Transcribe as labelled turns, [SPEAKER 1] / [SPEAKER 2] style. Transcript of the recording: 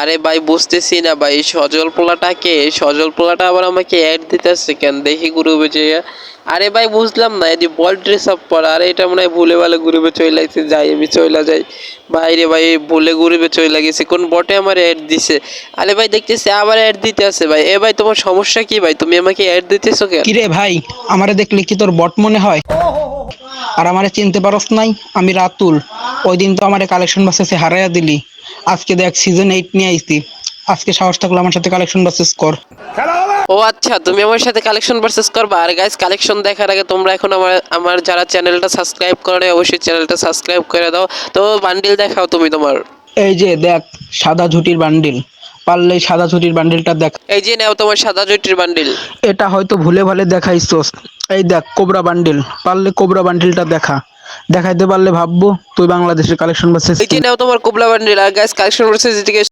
[SPEAKER 1] আরে ভাই, বুঝতেছি না ভাই, সজল পোলাটাকে সজল পোলাটা আবার আমাকে অ্যাড দিতেছে কেন? দেখি গ্রুপে যে আরে ভাই, বুঝলাম না, এদি বল ড্রেস আপ পরা আরে, এটা মনে হয় ভুলে ভালে গ্রুপে চলে লাগছে যাই, আমি চলে যাই। ভাই রে ভাই, ভুলে গ্রুপে চলে গেছি। কোন বটে আমার অ্যাড দিছে? আরে ভাই, দেখতেছি আবার অ্যাড দিতে আছে ভাই। এ ভাই, তোমার সমস্যা কি ভাই? তুমি আমাকে অ্যাড দিতেছো কেন?
[SPEAKER 2] কি রে ভাই, আমারে দেখলে কি তোর বট মনে হয়? আর আমারে চিনতে পারস নাই? আমি রাতুল। ওই দিন তো আমার কালেকশন বাসেসে হারাইয়া দিলি। আজকে দেখ সিজন এইট নিয়ে আইছি। আজকে সাহস থাকলে আমার সাথে কালেকশন বাসেস কর
[SPEAKER 1] ও আচ্ছা তুমি আমার সাথে কালেকশন ভার্সেস করবা আর গাইস কালেকশন দেখার আগে তোমরা এখন আমার আমার যারা চ্যানেলটা সাবস্ক্রাইব করে অবশ্যই চ্যানেলটা সাবস্ক্রাইব করে দাও। তো বান্ডিল দেখাও তুমি তোমার।
[SPEAKER 2] এই যে দেখ সাদা ঝুটির বান্ডিল পারলে সাদা ঝুটির বান্ডিলটা দেখ।
[SPEAKER 1] এই যে নাও তোমার সাদা ঝুটির বান্ডিল
[SPEAKER 2] এটা হয়তো ভুলে ভালে দেখাইছস। এই দেখ কোবরা বান্ডিল পারলে কোবরা বান্ডিলটা দেখা। দেখাইতে পারলে ভাববো তুই বাংলাদেশের কালেকশন
[SPEAKER 1] এই যে নাও তোমার কুবলা বান্ডিল। আর গাইস কালেকশন ভার্সেস এদিকে